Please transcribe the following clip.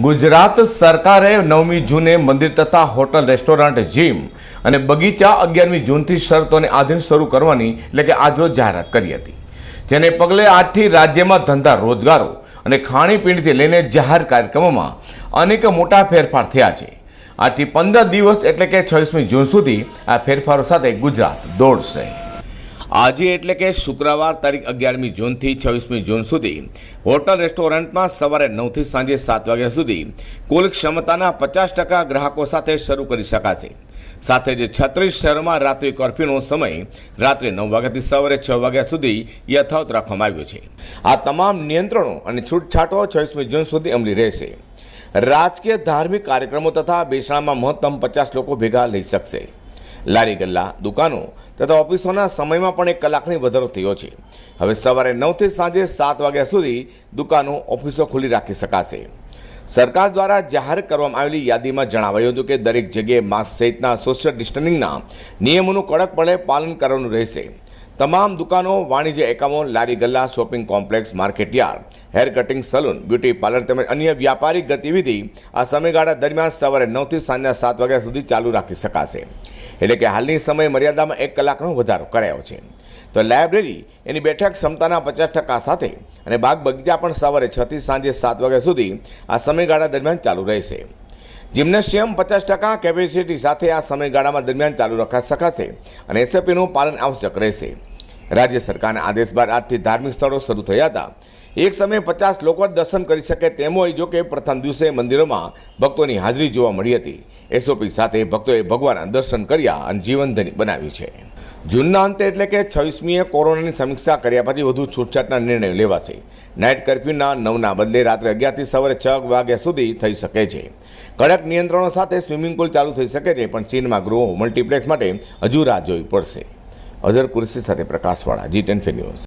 ગુજરાત સરકારે નવમી જૂને મંદિર તથા હોટલ રેસ્ટોરન્ટ જીમ અને બગીચા અગિયારમી જૂનથી શરતોને આધીન શરૂ કરવાની એટલે કે આજરોજ જાહેરાત કરી હતી. જેને પગલે આજથી રાજ્યમાં ધંધા રોજગારો અને ખાણીપીણીથી લઈને જાહેર કાર્યક્રમોમાં અનેક મોટા ફેરફાર થયા છે. આજથી પંદર દિવસ એટલે કે છવ્વીસમી જૂન સુધી આ ફેરફારો સાથે ગુજરાત દોડશે. આજે એટલે કે શુક્રવાર તારીખ અગિયારમી જૂનથી છવ્વીસમી જૂન સુધી હોટલ રેસ્ટોરન્ટમાં સવારે નવથી સાંજે સાત વાગ્યા સુધી કુલ ક્ષમતાના પચાસ ટકા ગ્રાહકો સાથે શરૂ કરી શકાશે. સાથે જ છત્રીસ શહેરોમાં રાત્રિ કર્ફ્યુનો સમય રાત્રે નવ વાગ્યાથી સવારે છ વાગ્યા સુધી યથાવત રાખવામાં આવ્યો છે. આ તમામ નિયંત્રણો અને છૂટછાટો છવ્વીસમી જૂન સુધી અમલી રહેશે. રાજકીય ધાર્મિક કાર્યક્રમો તથા બેસણામાં મહત્તમ પચાસ લોકો ભેગા લઈ શકશે. લારી ગલ્લા દુકાનો તથા ઓફિસોના સમયમાં પણ એક કલાકની વધારો થયો છે. હવે સવારે નવથી સાંજે સાત વાગ્યા સુધી દુકાનો, ઓફિસો ખુલ્લી રાખી શકાશે. સરકાર દ્વારા જાહેર કરવામાં આવેલી યાદીમાં જણાવાયું હતું કે દરેક જગ્યાએ માસ્ક સહિતના સોશિયલ ડિસ્ટન્સિંગના નિયમોનું કડકપણે પાલન કરવાનું રહેશે. તમામ દુકાનો, વાણિજ્ય એકમો લારી ગલ્લા, shopping complex, market yard, hair cutting salon, beauty parlour તેમજ અન્ય વ્યાપારિક ગતિવિધિ આ સમયગાળા દરમિયાન સવારે નવથી સાંજના સાત વાગ્યા સુધી ચાલુ રાખી શકાશે. એટલે કે હાલની સમય મર્યાદામાં એક કલાકનો વધારો કરાયો છે. તો લાઇબ્રેરી એની બેઠક ક્ષમતાના પચાસ ટકા સાથે અને બાગ બગીચા પણ સવારે છથી સાંજે સાત વાગ્યા સુધી આ સમયગાળા દરમિયાન ચાલુ રહેશે. જિમ્નેશિયમ પચાસ ટકા કેપેસિટી સાથે આ સમયગાળામાં દરમિયાન ચાલુ રખા શકાશે અને એસઓપીનું પાલન આવશ્યક રહેશે. રાજ્ય સરકારના આદેશ બાદ આજથી ધાર્મિક સ્થળો શરૂ થયા હતા. એક સમયે પચાસ લોકો દર્શન કરી શકે તેમ હોય જો કે પ્રથમ દિવસે મંદિરોમાં ભક્તોની હાજરી જોવા મળી હતી. એસઓપી સાથે ભક્તોએ ભગવાનના દર્શન કર્યા અને જીવનધની બનાવી છે. જૂનના અંતે એટલે કે છવ્વીસમીએ કોરોનાની સમીક્ષા કર્યા પછી વધુ છૂટછાટના નિર્ણયો લેવાશે. નાઇટ કર્ફ્યુના નવના બદલે રાત્રે અગિયારથી સવારે છ વાગ્યા સુધી થઈ શકે છે. કડક નિયંત્રણો સાથે સ્વિમિંગ પુલ ચાલુ થઈ શકે છે, પણ ચીનમાં ગૃહો મલ્ટીપ્લેક્સ માટે હજુ રાહ જોવી પડશે. અઝર કુરશી સાથે પ્રકાશવાળા જી ટેન ન્યૂઝ.